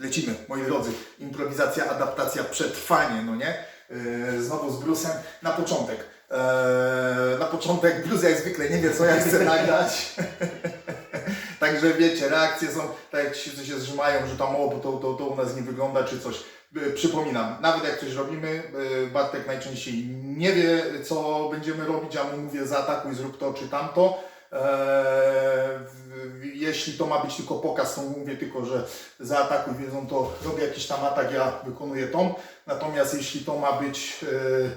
Lecimy, moi drodzy. Improwizacja, adaptacja, przetrwanie, no nie? Yy, znowu z Brusem. Na początek. Eee, na początek Brus jak zwykle nie wie, co ja chcę nagrać. Także wiecie, reakcje są tak jak ci się zrzymają, że tam o, bo to, to, to u nas nie wygląda, czy coś. Yy, Przypominam, nawet jak coś robimy, yy, Bartek najczęściej nie wie, co będziemy robić, a mu mówię zaatakuj, zrób to czy tamto. W- jeśli to ma być tylko pokaz, to mówię tylko, że zaatakuj, wiedzą to, robię jakiś tam atak, ja wykonuję tą. Natomiast jeśli to ma być eee,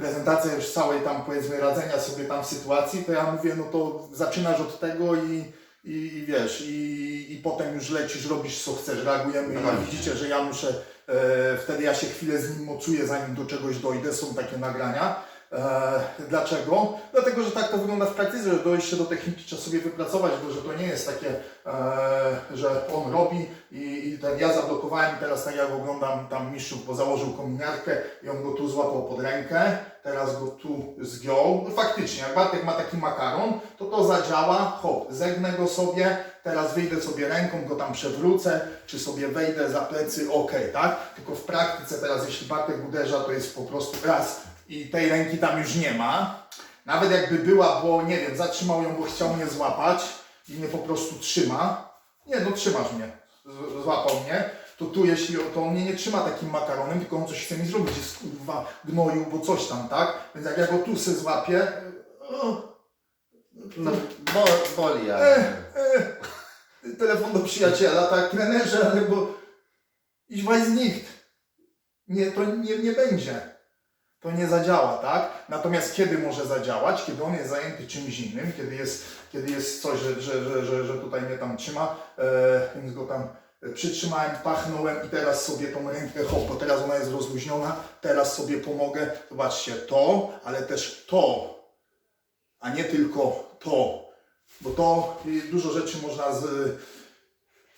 prezentacja już całej tam powiedzmy radzenia sobie tam w sytuacji, to ja mówię, no to zaczynasz od tego i, i, i wiesz, i, i potem już lecisz, robisz co chcesz, reagujemy i widzicie, że ja muszę, e, wtedy ja się chwilę z nim mocuję, zanim do czegoś dojdę, są takie nagrania. E, dlaczego? Dlatego, że tak to wygląda w praktyce, że dojście do techniki trzeba sobie wypracować, bo że to nie jest takie, e, że on robi i, tak ja zablokowałem teraz tak jak oglądam tam mistrzów, bo założył kominiarkę i on go tu złapał pod rękę, teraz go tu zgiął. No faktycznie, jak Bartek ma taki makaron, to to zadziała, hop, zegnę go sobie, teraz wyjdę sobie ręką, go tam przewrócę, czy sobie wejdę za plecy, ok, tak? Tylko w praktyce teraz, jeśli Bartek uderza, to jest po prostu raz i tej ręki tam już nie ma. Nawet jakby była, bo nie wiem, zatrzymał ją, bo chciał mnie złapać i mnie po prostu trzyma. Nie, no trzymasz mnie, Z- złapał mnie. To tu, jeśli to on mnie nie trzyma takim makaronem, tylko on coś chce mi zrobić, jest kurwa gnoju, bo coś tam, tak? Więc jak ja go tu se złapię, o, No, bo, boli, ale... e, e, telefon do przyjaciela, tak, trenerze, ale bo ich weiß nicht. Nie, to nie, nie będzie. To nie zadziała, tak? Natomiast kiedy może zadziałać? Kiedy on jest zajęty czymś innym, kiedy jest, kiedy jest coś, że, że, że, że, tutaj mnie tam trzyma, e, więc go tam e, przytrzymałem, pachnąłem i teraz sobie tą rękę, hop, bo teraz ona jest rozluźniona, teraz sobie pomogę. Zobaczcie, to, ale też to, a nie tylko to, bo to dużo rzeczy można z...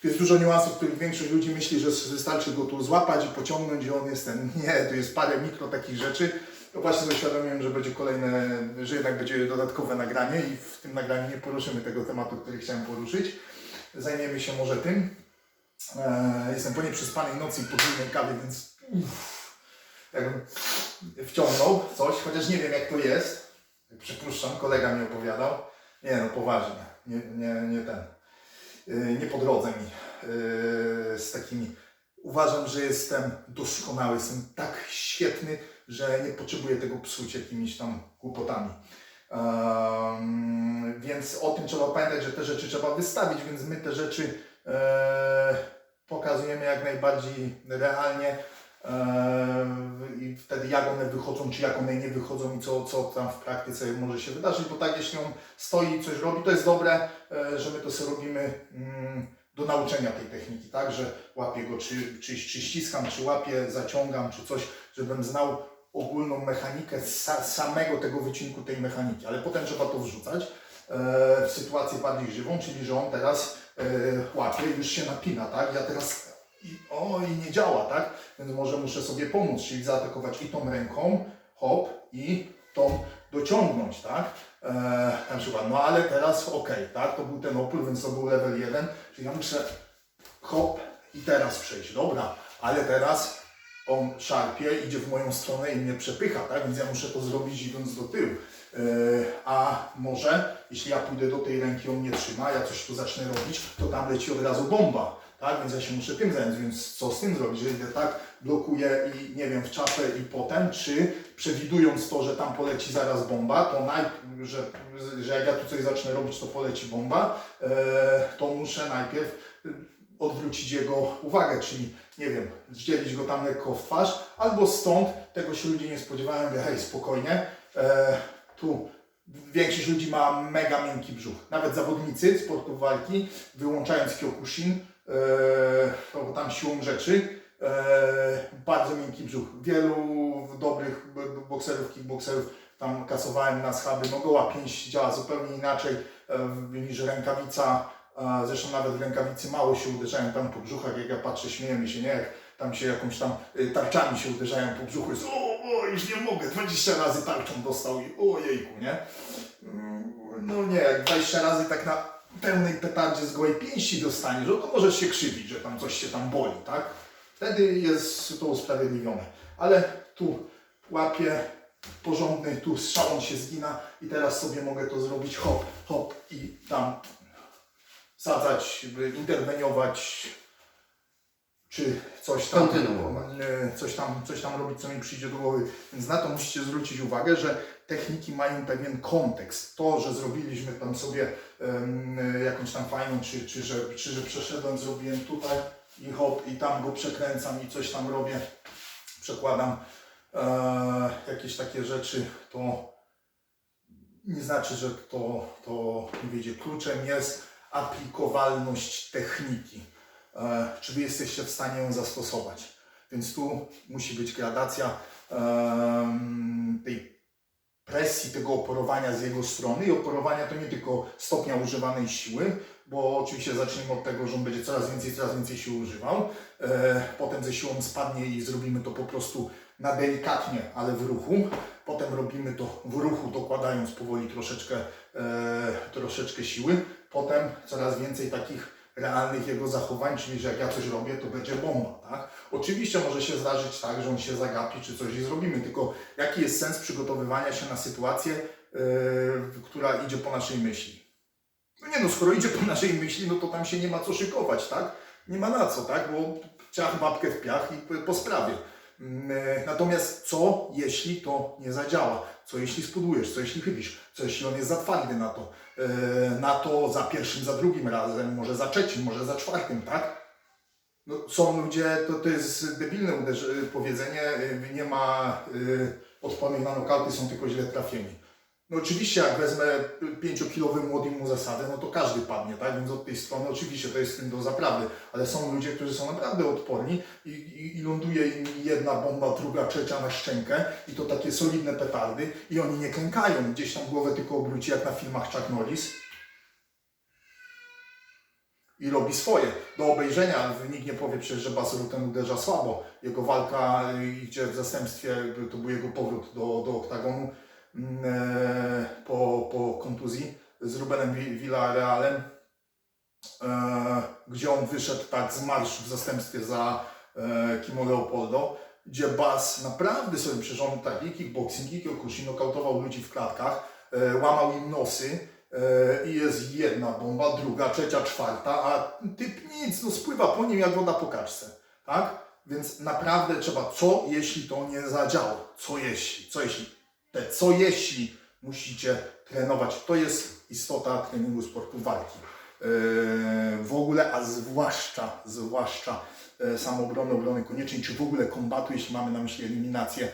Jest dużo niuansów, których większość ludzi myśli, że wystarczy go tu złapać i pociągnąć i on jest ten. Nie, to jest parę mikro takich rzeczy. To właśnie sobie że będzie kolejne, że jednak będzie dodatkowe nagranie i w tym nagraniu nie poruszymy tego tematu, który chciałem poruszyć. Zajmiemy się może tym. Eee, jestem po nieprzespanej nocy i podwójnej kawie, więc uff, jakbym wciągnął coś, chociaż nie wiem jak to jest. Przypuszczam, kolega mi opowiadał. Nie no, poważnie, nie, nie, nie ten. Yy, nie po drodze mi yy, z takimi. Uważam, że jestem doskonały, jestem tak świetny, że nie potrzebuję tego psuć jakimiś tam głupotami. Ehm, więc o tym trzeba pamiętać, że te rzeczy trzeba wystawić, więc my te rzeczy e, pokazujemy jak najbardziej realnie i wtedy jak one wychodzą, czy jak one nie wychodzą i co, co tam w praktyce może się wydarzyć, bo tak jeśli on stoi i coś robi, to jest dobre, e, że my to sobie robimy mm, do nauczenia tej techniki, tak, że łapię go, czy, czy, czy ściskam, czy łapię, zaciągam, czy coś, żebym znał ogólną mechanikę sa, samego tego wycinku tej mechaniki, ale potem trzeba to wrzucać e, w sytuację bardziej żywą, czyli że on teraz e, łapie, już się napina, tak, ja teraz i, o i nie działa, tak, więc może muszę sobie pomóc, czyli zaatakować i tą ręką, hop, i tą dociągnąć, tak, e, na przykład, no ale teraz ok, tak, to był ten opór, więc to był level 1, czyli ja muszę hop i teraz przejść, dobra, ale teraz on szarpie, idzie w moją stronę i mnie przepycha, tak? Więc ja muszę to zrobić idąc do tyłu. Yy, a może, jeśli ja pójdę do tej ręki, on mnie trzyma, ja coś tu zacznę robić, to tam leci od razu bomba, tak? Więc ja się muszę tym zająć, więc co z tym zrobić? Że idę tak, blokuję i nie wiem, w czapę i potem, czy przewidując to, że tam poleci zaraz bomba, to najpierw, że, że jak ja tu coś zacznę robić, to poleci bomba, yy, to muszę najpierw odwrócić jego uwagę, czyli nie wiem, zdzielić go tam lekko w twarz, albo stąd, tego się ludzie nie spodziewają, mówię, hej, spokojnie, e, tu większość ludzi ma mega miękki brzuch, nawet zawodnicy sportów walki, wyłączając Kyokushin, e, to tam siłą rzeczy, e, bardzo miękki brzuch. Wielu dobrych bokserów, kickbokserów tam kasowałem na schaby, no goła pięść działa zupełnie inaczej e, niż rękawica, a zresztą nawet w rękawicy mało się uderzają tam po brzuchach, jak ja patrzę, śmiejemy się, nie? Jak tam się jakąś tam tarczami się uderzają po brzuchu, jest o, o, już nie mogę, 20 razy tarczą dostał i o jejku, nie? Mm, No nie, jak 20 razy tak na pełnej petardzie z gołej pięści dostaniesz, no to możesz się krzywić, że tam coś się tam boli, tak? Wtedy jest to usprawiedliwione. Ale tu łapię porządny, tu strzałą się zgina i teraz sobie mogę to zrobić hop, hop i tam sadzać, interweniować, czy coś tam, Kontynuować. e, coś tam, coś tam robić, co mi przyjdzie do głowy. Więc na to musicie zwrócić uwagę, że techniki mają pewien kontekst. To, że zrobiliśmy tam sobie jakąś tam fajną, czy, czy, że, czy że przeszedłem, zrobiłem tutaj i hop, i tam go przekręcam i coś tam robię, przekładam e, jakieś takie rzeczy, to nie znaczy, że to, to wiecie, kluczem jest aplikowalność techniki. E, czy wy jesteście w stanie ją zastosować? Więc tu musi być gradacja em, tej presji tego oporowania z jego strony i oporowania to nie tylko stopnia używanej siły, bo oczywiście zaczniemy od tego, że on będzie coraz więcej, coraz więcej siły używał. E, potem ze siłą spadnie i zrobimy to po prostu na delikatnie, ale w ruchu. Potem robimy to w ruchu, dokładając powoli troszeczkę, e, troszeczkę siły. Potem coraz więcej takich realnych jego zachowań, czyli że jak ja coś robię, to będzie bomba, tak? Oczywiście może się zdarzyć tak, że on się zagapi, czy coś i zrobimy, tylko jaki jest sens przygotowywania się na sytuację, yy, która idzie po naszej myśli? No nie no, skoro idzie po naszej myśli, no to tam się nie ma co szykować, tak? Nie ma na co, tak? Bo ciach babkę w piach i po- sprawie. Mm, e, Natomiast co jeśli to nie zadziała? Co jeśli spudujesz? Co jeśli chybisz? Co jeśli on jest za twardy na to? E, Na to za pierwszym, za drugim razem, może za trzecim, może za czwartym, tak? No, są ludzie, to, to jest debilne powiedzenie, y, nie ma y, odpornych na nokauty, są tylko źle trafieni. No oczywiście jak wezmę 5-kilowy młody mu zasadę, no to każdy padnie, tak? Więc od tej strony oczywiście to jest z tym do zaprawy, ale są ludzie, którzy są naprawdę odporni i, i, i ląduje im jedna bomba, druga, trzecia na szczękę i to takie solidne petardy i oni nie klękają, gdzieś tam głowę tylko obróci jak na filmach Chuck Norris i robi swoje. Do obejrzenia nikt nie powie przecież, że Basel ten uderza słabo. Jego walka, y, gdzie w zastępstwie y, to był jego powrót do, do oktagonu po, po kontuzji z Rubenem Vi- Villarrealem, e, gdzie on wyszedł tak z marszu w zastępstwie za e, Kimo Leopoldo, gdzie Bas naprawdę sobie przyrządził taki kickboxing i Kyokushin, nokautował ludzi w klatkach, e, łamał im nosy, E, i jest jedna bomba, druga, trzecia, czwarta, a typ nic, no spływa po nim jak woda po kaczce, tak? Więc naprawdę trzeba, co jeśli to nie zadziała? Co jeśli? Co jeśli? Te co jeśli musicie trenować. To jest istota treningu sportu walki. E, w ogóle, a zwłaszcza, zwłaszcza e, samoobrony, obrony koniecznej, czy w ogóle kombatu, jeśli mamy na myśli eliminację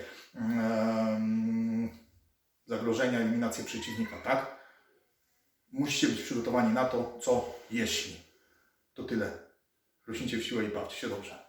zagrożenia, eliminację przeciwnika, tak? Musicie być przygotowani na to, co jeśli. To tyle. Rośnijcie w siłę i bawcie się dobrze.